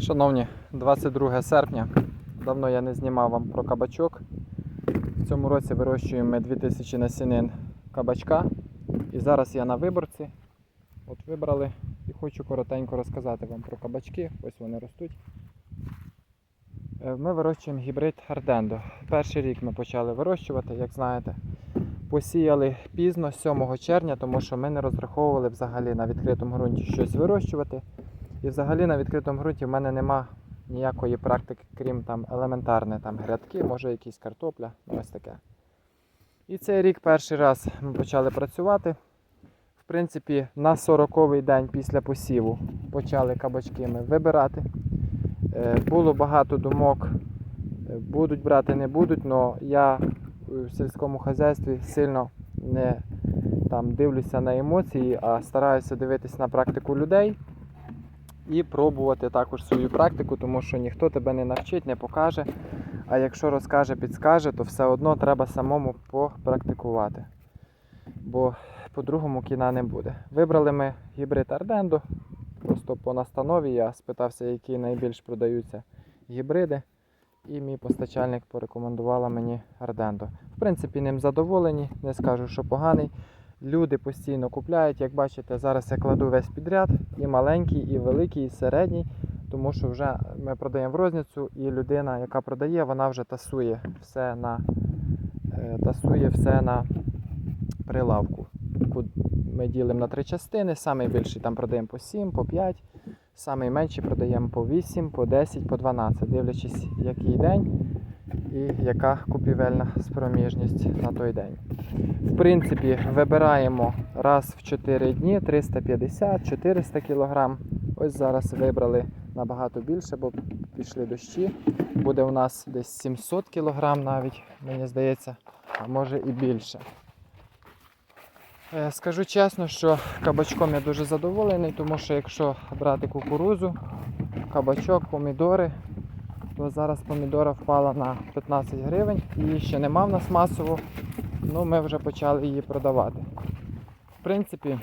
Шановні, 22 серпня. Давно я не знімав вам про кабачок. В цьому році вирощуємо ми 2000 насінин кабачка. І зараз я на виборці. От вибрали і хочу коротенько розказати вам про кабачки. Ось вони ростуть. Е, Ми вирощуємо гібрид Ардендо. Перший рік ми почали вирощувати, як знаєте. Посіяли пізно, 7 червня, тому що ми не розраховували взагалі на відкритому ґрунті щось вирощувати. І взагалі на відкритому ґрунті в мене нема ніякої практики, крім там елементарне там грядки, може якісь картопля, ну ось таке. І цей рік перший раз ми почали працювати. В принципі, на 40-й день після посіву почали кабачки ми вибирати. Е, Було багато думок, е, будуть брати, не будуть, але я в сільському хазяйстві сильно не там, дивлюся на емоції, а стараюся дивитись на практику людей і пробувати також свою практику, тому що ніхто тебе не навчить, не покаже. А якщо розкаже, підскаже, то все одно треба самому попрактикувати. Бо по-другому кіна не буде. Вибрали ми гібрид Ардендо. Просто по настанові я спитався, які найбільш продаються гібриди. І мій постачальник порекомендувала мені Ардендо. В принципі, ним задоволені, не скажу, що поганий. Люди постійно купляють, як бачите, зараз я кладу весь підряд, і маленький, і великий, і середній, тому що вже ми продаємо в розницю, і людина, яка продає, вона вже тасує все на, е, тасує все на прилавку. Ми ділимо на три частини, самий більший там продаємо по 7, по 5, самий менший продаємо по 8, по 10, по 12, дивлячись, який день і яка купівельна спроміжність на той день. В принципі, вибираємо раз в 4 дні 350-400 кг. Ось зараз вибрали набагато більше, бо пішли дощі. Буде у нас десь 700 кг навіть, мені здається, а може і більше. Е, Скажу чесно, що кабачком я дуже задоволений, тому що якщо брати кукурузу, кабачок, помідори, то зараз помідора впала на 15 гривень. Її ще нема в нас масово, ну ми вже почали її продавати. В принципі,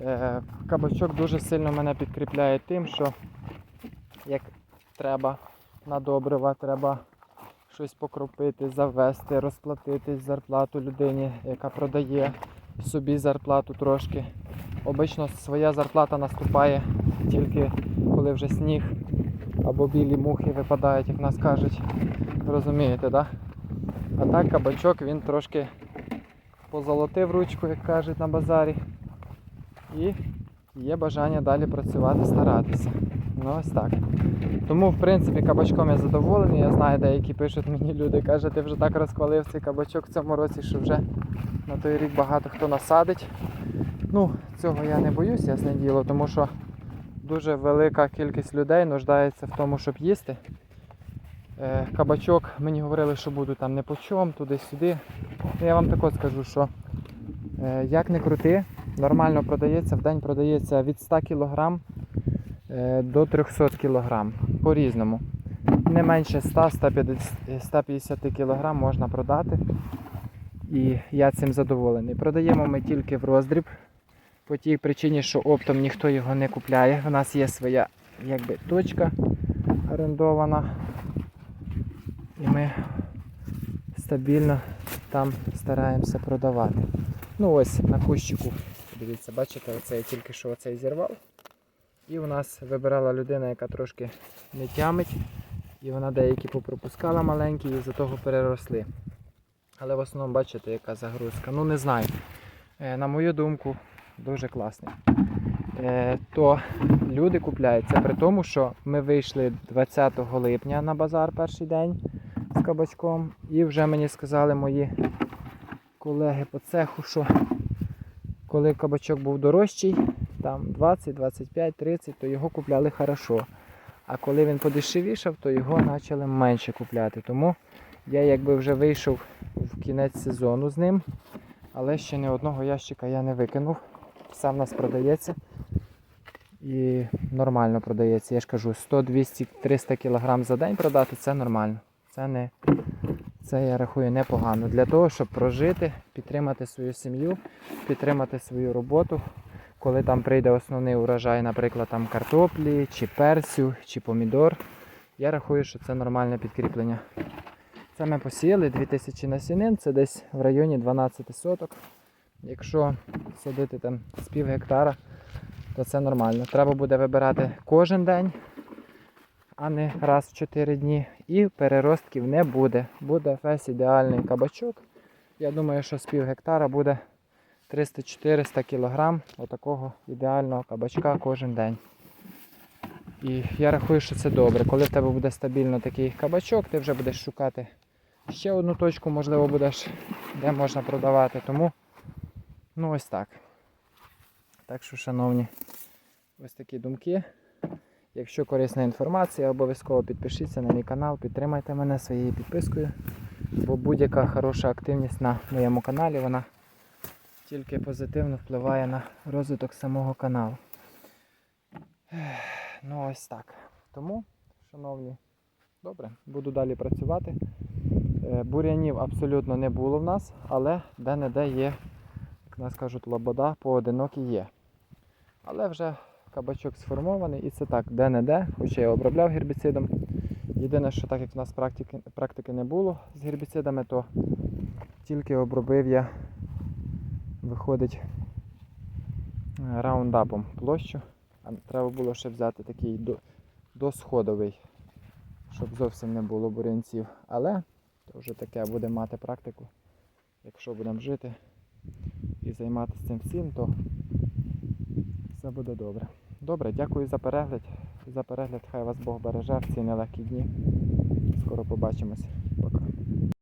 е, кабачок дуже сильно мене підкріпляє тим, що як треба на добрива, треба щось покропити, завести, розплатитись зарплату людині, яка продає собі зарплату трошки. Обично своя зарплата наступає тільки коли вже сніг або білі мухи випадають, як нас кажуть. Розумієте? Да? А так кабачок він трошки позолотив ручку, як кажуть на базарі. І є бажання далі працювати, старатися. Ну ось так. Тому, в принципі, кабачком я задоволений. Я знаю, деякі пишуть мені люди, кажуть, ти вже так розхвалив цей кабачок в цьому році, що вже на той рік багато хто насадить. Ну, цього я не боюсь, ясне діло, тому що дуже велика кількість людей нуждається в тому, щоб їсти. Е, Кабачок мені говорили, що буду там не по чому, туди-сюди. Ну, Я вам також скажу, що е, як не крути, нормально продається, в день продається від 100 кг е, до 300 кг по-різному. Не менше 100-150 кг можна продати. І я цим задоволений. Продаємо ми тільки в роздріб. По тій причині, що оптом ніхто його не купляє. У нас є своя якби, точка орендована. І ми стабільно там стараємося продавати. Ну ось на кущику. Дивіться, бачите, оце я тільки що оцей зірвав. І у нас вибирала людина, яка трошки не тямить. І вона деякі попропускала маленькі і за того переросли. Але в основному бачите, яка загрузка. Ну не знаю. Е, на мою думку, дуже класний. Е, то люди купляють це при тому, що ми вийшли 20 липня на базар перший день з кабачком. І вже мені сказали мої колеги по цеху, що коли кабачок був дорожчий, там 20, 25, 30, то його купляли хорошо. А коли він подешевішав, то його почали менше купляти. Тому я якби вже вийшов в кінець сезону з ним, але ще ні одного ящика я не викинув. Все в нас продається. І нормально продається. Я ж кажу, 100, 200, 300 кг за день продати це нормально. Це не це я рахую непогано. Для того, щоб прожити, підтримати свою сім'ю, підтримати свою роботу. коли там прийде основний урожай, наприклад, там картоплі, чи персю, чи помідор, я рахую, що це нормальне підкріплення. Це ми посіяли 2000 насінин, це десь в районі 12 соток. Якщо садити там з пів гектара, то це нормально. Треба буде вибирати кожен день, а не раз в 4 дні. І переростків не буде. Буде весь ідеальний кабачок. Я думаю, що з пів гектара буде 300-400 кг отакого ідеального кабачка кожен день. І я рахую, що це добре. Коли в тебе буде стабільно такий кабачок, ти вже будеш шукати ще одну точку, можливо, будеш, де можна продавати. Тому ну ось так. Так що, шановні, ось такі думки. Якщо корисна інформація, обов'язково підпишіться на мій канал, підтримайте мене своєю підпискою. Бо будь-яка хороша активність на моєму каналі, вона тільки позитивно впливає на розвиток самого каналу. Ну ось так. Тому, шановні, добре, буду далі працювати. Е, Бур'янів абсолютно не було в нас, але де-не-де є, як нас кажуть, лобода поодинокі є. Але вже кабачок сформований і це так, де-не-де, хоча я обробляв гербіцидом. Єдине, що так як в нас практики, практики не було з гербіцидами, то тільки обробив я, виходить, раундапом площу. А треба було ще взяти такий до- досходовий, щоб зовсім не було бурянців. Але то вже таке буде мати практику. Якщо будемо жити займатися цим всім, то все буде добре. Добре, дякую за перегляд. За перегляд, хай вас Бог береже в ці нелегкі дні. Скоро побачимось.